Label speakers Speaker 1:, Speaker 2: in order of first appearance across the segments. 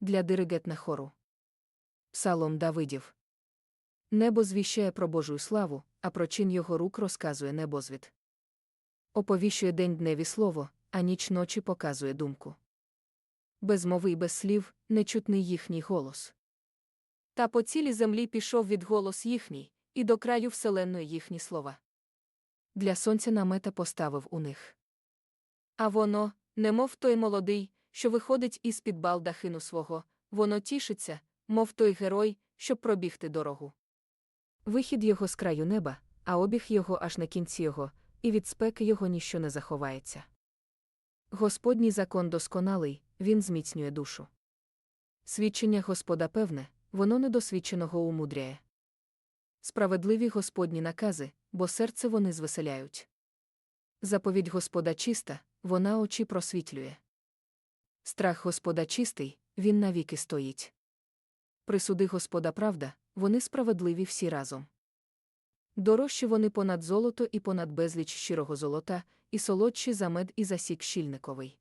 Speaker 1: для диригетна хору. Псалом Давидів. Небо звіщає про Божу славу, а про чин його рук розказує небозвід. Оповіщує день дневі слово, а ніч ночі показує думку. Без мови й без слів нечутний їхній голос. Та по цілій землі пішов від голос їхній, і до краю вселенної їхні слова. Для сонця намета поставив у них. А воно, немов той молодий, що виходить із під балдахину свого, воно тішиться, мов той герой, щоб пробігти дорогу. Вихід його з краю неба, а обіг його аж на кінці його, і від спеки його ніщо не заховається. Господній закон досконалий, він зміцнює душу. Свідчення Господа певне, воно недосвідченого умудряє. Справедливі Господні накази, бо серце вони звеселяють. Заповідь Господа чиста, вона очі просвітлює. Страх Господа чистий, він навіки стоїть. Присуди Господа правда, вони справедливі всі разом. Дорожчі вони понад золото і понад безліч щирого золота, і солодші за мед і засік щільниковий.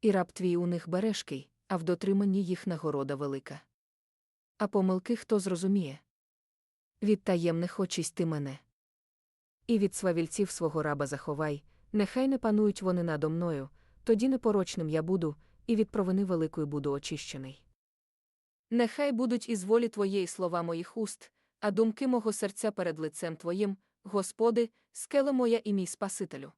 Speaker 1: І раб твій у них бережкий, а в дотриманні їх нагорода велика. А помилки хто зрозуміє? Від таємних очисти мене. І від свавільців свого раба заховай, нехай не панують вони надо мною, тоді непорочним я буду, і від провини великої буду очищений. Нехай будуть із волі твоєї слова моїх уст, а думки мого серця перед лицем Твоїм, Господи, скеле моя і мій Спасителю.